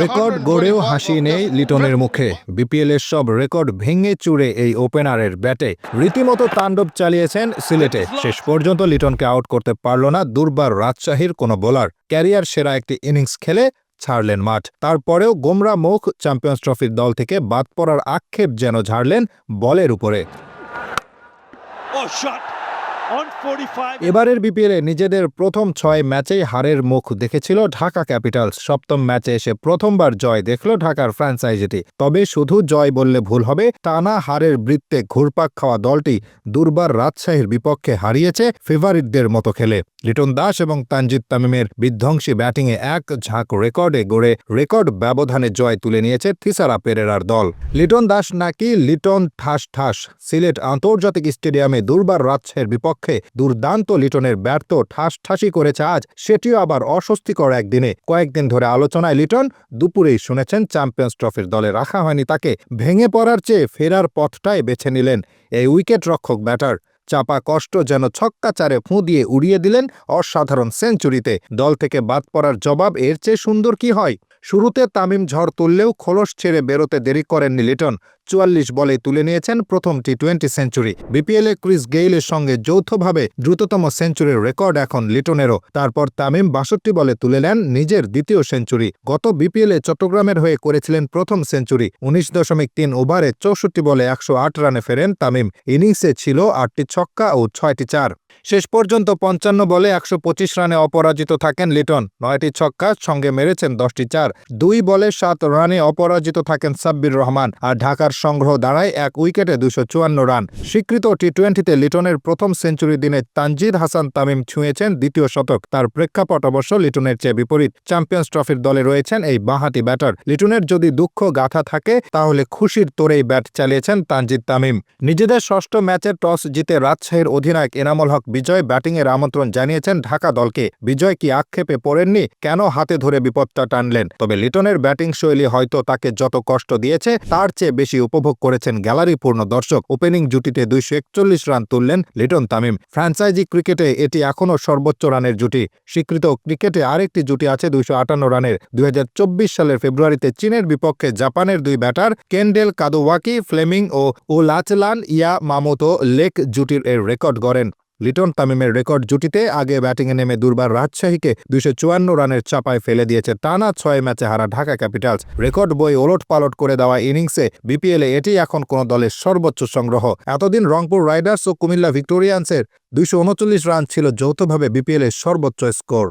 Record গড়েও হাসি নেই লিটনের মুখে। বিপিএলের সব রেকর্ড ভেঙে চুরে এই ওপেনারের ব্যাটে। রীতিমতো তাণ্ডব চালিয়েছেন সিলেটে। শেষ পর্যন্ত লিটনকে আউট করতে পারল না দুর্বার রাজশাহীর কোনো বোলার। ক্যারিয়ার সেরা একটি ইনিংস খেলে ছাড়লেন মাঠ। তারপরেও গোমরা মুখ চ্যাম্পিয়ন্স ট্রফির দল থেকে বাদ পড়ার আক্ষেপ যেন ঝাড়লেন বলের উপরে। এবারের বিপিএলে নিজেদের প্রথম ছয় ম্যাচেই হারের মুখ দেখেছিল ঢাকা ক্যাপিটালস। সপ্তম ম্যাচে এসে প্রথমবার জয় দেখল ঢাকার ফ্র্যাঞ্চাইজিটি তবে শুধু জয় বললে ভুল হবে টানা হারের বৃত্তে ঘুরপাক খাওয়া দলটি দুর্বার রাজশাহীর বিপক্ষে হারিয়েছে ফেভারিটদের মতো খেলে। লিটন দাস এবং তানজিদ তামিমের বিধ্বংসী ব্যাটিংয়ে এক ঝাঁক রেকর্ডে গড়ে রেকর্ড ব্যবধানে জয় তুলে নিয়েছে থিসারা পেরেরার দল। লিটন দাস নাকি লিটন ঠাস ঠাস, সিলেট আন্তর্জাতিক স্টেডিয়ামে দুর্বার রাজশাহীর বিপক্ষে দুর্দান্ত লিটনের ব্যর্থ ঠাস ঠাসি করেছে আজ, সেটিও আবার অস্বস্তিকর একদিনে। কয়েকদিন ধরে আলোচনায় লিটন দুপুরেই শুনেছেন চ্যাম্পিয়ন্স ট্রফির দলে রাখা হয়নি তাকে। ভেঙে পড়ার চেয়ে ফেরার পথটাই বেছে নিলেন। এই উইকেট রক্ষক ব্যাটার। চাপা কষ্ট যেন ছক্কা চারে ফুঁ দিয়ে উড়িয়ে দিলেন অসাধারণ সেঞ্চুরিতে। দল থেকে বাদ পড়ার জবাব এর চেয়ে সুন্দর কি হয়? শুরুতে তামিম ঝড় তুললেও খোলস ছেড়ে বেরোতে দেরি করেননি লিটন। চুয়াল্লিশ বলে তুলে নিয়েছেন প্রথম টি টোয়েন্টি সেঞ্চুরি। বিপিএলে ক্রিস গেইলের সঙ্গে যৌথভাবে দ্রুততম সেঞ্চুরির রেকর্ড এখন লিটনেরও। তারপর তামিম বাষট্টি বলে তুলে নেন নিজের দ্বিতীয় সেঞ্চুরি। গত বিপিএলে চট্টগ্রামের হয়ে করেছিলেন প্রথম সেঞ্চুরি। উনিশ দশমিক তিন ওভারে চৌষট্টি বলে একশো আট রানে ফেরেন তামিম। ইনিংসে ছিল আটটি ছক্কা ও ছয়টি চার। শেষ পর্যন্ত পঞ্চান্ন বলে একশো পঁচিশ রানে অপরাজিত থাকেন লিটন। নয়টি ছক্কা সঙ্গে মেরেছেন দশটি চার। দুই বলে সাত রানে অপরাজিত থাকেন সাব্বির রহমান আর ঢাকার সংগ্রহ দাঁড়ায় এক উইকেটে দুশো রান। স্বীকৃত টি টোয়েন্টিতে লিটনের প্রথম সেঞ্চুরি দিনে তানজিদ হাসান তামিম ছুঁয়েছেন দ্বিতীয় শতক। তার প্রেক্ষাপট অবশ্য লিটনের চেয়ে বিপরীত। চ্যাম্পিয়ন্স ট্রফির দলে রয়েছেন এই বাঁহাতি ব্যাটার। লিটনের যদি দুঃখ গাথা থাকে, তাহলে খুশির তোরেই ব্যাট চালিয়েছেন তানজিদ তামিম। নিজেদের ষষ্ঠ ম্যাচের টস জিতে রাজশাহীর অধিনায়ক এনামুল হক বিজয় ব্যাটিংয়ের আমন্ত্রণ জানিয়েছেন ঢাকা দলকে। বিজয় কি আক্ষেপে পড়েননি? কেন হাতে ধরে বিপদটা টানলেন? তবে লিটনের ব্যাটিং শৈলী হয়তো তাকে যত কষ্ট দিয়েছে, তার চেয়ে বেশি উপভোগ করেছেন গ্যালারিপূর্ণ দর্শক। ওপেনিং জুটিতে দুইশো একচল্লিশ রান তুললেন লিটন তামিম। ফ্র্যাঞ্চাইজি ক্রিকেটে এটি এখনও সর্বোচ্চ রানের জুটি। স্বীকৃত ক্রিকেটে আরেকটি জুটি আছে দুইশো আটান্ন রানের। দুই হাজার চব্বিশ সালের ফেব্রুয়ারিতে চীনের বিপক্ষে জাপানের দুই ব্যাটার কেন্ডেল কাদোওয়াকি ফ্লেমিং ও ওলাচলান ইয়া মামোতো লেক জুটির এর রেকর্ড গড়েন। লিটন তামিমের রেকর্ড জুটিতে আগে ব্যাটিংয়ে নেমে দুর্বার রাজশাহীকে দুশো চুয়ান্ন রানের চাপায় ফেলে দিয়েছে টানা ছয় ম্যাচে হারা ঢাকা ক্যাপিটালস। রেকর্ড বই ওলট পালট করে দেওয়া ইনিংসে বিপিএলে এটি এখন কোনো দলের সর্বোচ্চ সংগ্রহ। এতদিন রংপুর রাইডার্স ও কুমিল্লা ভিক্টোরিয়ান্সের দুইশো উনচল্লিশ রান ছিল যৌথভাবে বিপিএলের সর্বোচ্চ স্কোর।